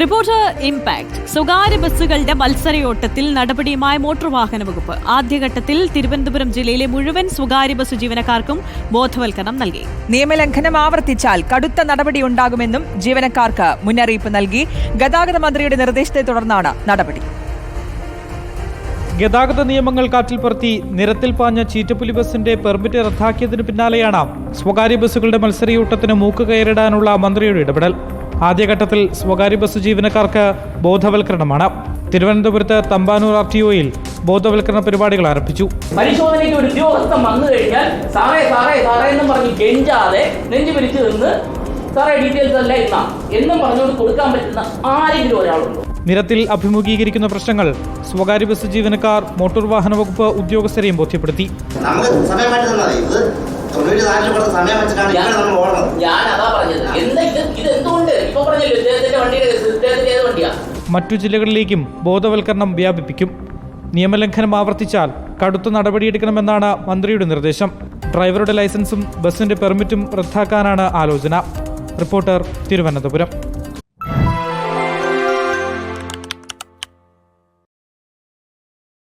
Reporter impact സ്വകാര്യ ബസ്സുകളുടെ മത്സരയോട്ടത്തിൽ നടപടിയുമായി മോട്ടോർ വാഹന വകുപ്പ്. ആദ്യഘട്ടത്തിൽ തിരുവനന്തപുരം ജില്ലയിലെ മുഴുവൻ സ്വകാര്യ ബസ് ജീവനക്കാർക്കും ബോധവൽക്കരണം നൽകി. നിയമലംഘനം ആവർത്തിച്ചാൽ കടുത്ത നടപടിയുണ്ടാകുമെന്നും ജീവനക്കാർക്ക് മുന്നറിയിപ്പ് നൽകി. ഗതാഗത മന്ത്രിയുടെ നിർദ്ദേശത്തെ തുടർന്നാണ് നടപടി. ഗതാഗത നിയമങ്ങൾ കാറ്റിൽ പറത്തി നിരത്തിൽ പാഞ്ഞ ചീറ്റപ്പുലി ബസിന്റെ പെർമിറ്റ് റദ്ദാക്കിയതിന് പിന്നാലെയാണ് സ്വകാര്യ ബസ്സുകളുടെ മത്സരയൂട്ടത്തിന് മൂക്ക് കയറിടാനുള്ള മന്ത്രിയുടെ ഇടപെടൽ. ആദ്യഘട്ടത്തിൽ സ്വകാര്യ ബസ് ജീവനക്കാർക്ക് ബോധവൽക്കരണമാണ്. തിരുവനന്തപുരത്ത് തമ്പാനൂർ ആർ ടി ഒയിൽ ബോധവൽക്കരണ പരിപാടികൾ ആരംഭിച്ചു. പരിശോധനയ്ക്ക് ഒരു ഉദ്യോഗസ്ഥൻ വന്നു കഴിഞ്ഞാൽ സാറേ സാറേ സാറേ എന്നും പറഞ്ഞ് കെഞ്ചാതെ നെഞ്ചു പിരിച്ചു നിന്ന് സാറേ ഡീറ്റെയിൽസ് അല്ല ഇന്ന. എന്നും പറഞ്ഞുകൊണ്ട് കൊടുക്കാൻ പറ്റുന്ന ആരെങ്കിലും ഒരാളുണ്ടോ? നിരത്തിൽ അഭിമുഖീകരിക്കുന്ന പ്രശ്നങ്ങൾ സ്വകാര്യ ബസ് ജീവനക്കാർ മോട്ടോർ വാഹന വകുപ്പ് ഉദ്യോഗസ്ഥരെയും ബോധ്യപ്പെടുത്തി. ഞാൻ അതാ മാറ്റി മറ്റു ജില്ലകളിലേക്കും ബോധവൽക്കരണം വ്യാപിപ്പിക്കും. നിയമലംഘനം ആവർത്തിച്ചാൽ കടുത്ത നടപടിയെടുക്കണമെന്നാണ് മന്ത്രിയുടെ നിർദ്ദേശം. ഡ്രൈവറുടെ ലൈസൻസും ബസിന്റെ പെർമിറ്റും റദ്ദാക്കാനാണ് ആലോചന. റിപ്പോർട്ടർ തിരുവനന്തപുരം.